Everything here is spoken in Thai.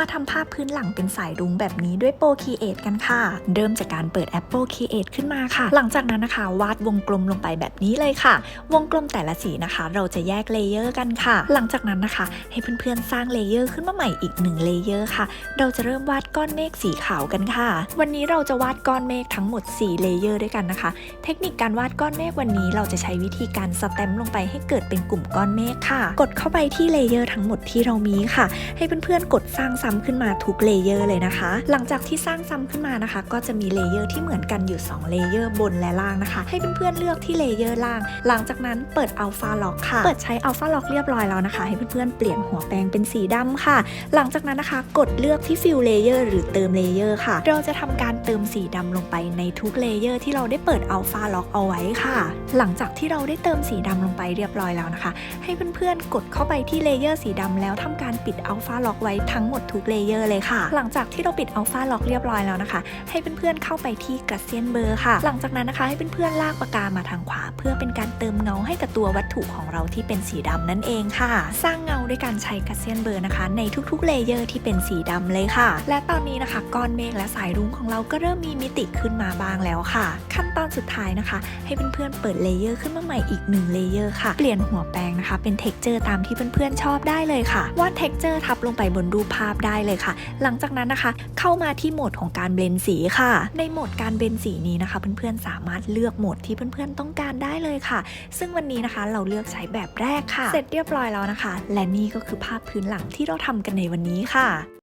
มาทำภาพพื้นหลังเป็นสายรุ้งแบบนี้ด้วยโปร Create กันค่ะ เริ่มจากการเปิดแอปโปร Create ขึ้นมาค่ะ หลังจากนั้นนะคะ วาดวงกลมลงไปแบบนี้เลยค่ะ วงกลมแต่ละสีนะคะ เราจะแยกเลเยอร์กันค่ะ หลังจากนั้นนะคะ ให้เพื่อนๆสร้างเลเยอร์ขึ้นมาใหม่อีกหนึ่งเลเยอร์ค่ะ เราจะเริ่มวาดก้อนเมฆสีขาวกันค่ะ วันนี้เราจะวาดก้อนเมฆทั้งหมด 4 เลเยอร์ด้วยกันนะคะ เทคนิคการวาดก้อนเมฆวันนี้เราจะใช้วิธีการสแตมลงไปให้เกิดเป็นกลุ่มก้อนเมฆค่ะ กดเข้าไปที่เลเยอร์ทั้งหมดที่เรามีค่ะ ให้เพื่อนๆกดสร้างซ้ำขึ้นมาทุกเลเยอร์เลยนะคะ หลังจากที่สร้างซ้ำขึ้นมานะคะ ก็จะมีเลเยอร์ที่เหมือนกันอยู่2เลเยอร์บนและล่างนะคะ ให้เพื่อนๆเลือกที่เลเยอร์ล่าง หลังจากนั้นเปิดอัลฟาล็อกค่ะ เปิดใช้อัลฟาล็อกเรียบร้อยแล้วนะคะ ให้เพื่อนๆเปลี่ยนหัวแปรงเป็นสีดำค่ะ หลังจากนั้นนะคะ กดเลือกที่ฟิลเลเยอร์หรือเติมเลเยอร์ค่ะ เราจะทำการเติมสีดำลงไปในทุกเลเยอร์ที่เราได้เปิดอัลฟาล็อกเอาไว้ค่ะ หลังจากที่เราได้เติมสีดำลงไปเรียบร้อยแล้วนะคะ ให้เพื่อนๆกดเข้าไปที่เลเยอร์สีดำแล้วทำการปิดอัลฟาล็อกไว้ทั้งหมดทุกเลเยอร์เลยค่ะ หลังจากที่เราปิดอัลฟาล็อกเรียบร้อยแล้วนะคะ ให้เพื่อนๆเข้าไปที่กระเซียนเบอร์ค่ะ หลังจากนั้นนะคะให้เพื่อนๆลากปากกามาทางขวา เพื่อเป็นการเติมเงาให้กับตัววัตถุของเราที่เป็นสีดำนั่นเองค่ะ สร้างเงาด้วยการใช้กระเซียนเบอร์นะคะ ในทุกๆเลเยอร์ที่เป็นสีดำเลยค่ะ และตอนนี้นะคะก้อนเมฆและสายรุ้งของเราก็เริ่มมีมิติขึ้นมาบ้างแล้วค่ะ ขั้นตอนสุดท้ายนะคะ ให้เพื่อนๆเปิดเลเยอร์ขึ้นมาใหม่อีกหนึ่งเลเยอร์ค่ะ เปลี่ยนหัวแปรงนะคะ เป็นเท็กเจอร์ตามที่เพื่อนๆชอบได้เลยค่ะวาดเท็กเจอร์ทับลงไปบนรูปภาพได้เลยค่ะ หลังจากนั้นนะคะ เข้ามาที่โหมดของการเบลนสีค่ะ ในโหมดการเบลนสีนี้นะคะ เพื่อนๆสามารถเลือกโหมดที่เพื่อนๆต้องการได้เลยค่ะ ซึ่งวันนี้นะคะเราเลือกใช้แบบแรกค่ะ เสร็จเรียบร้อยแล้วนะคะ และนี่ก็คือภาพพื้นหลังที่เราทำกันในวันนี้ค่ะ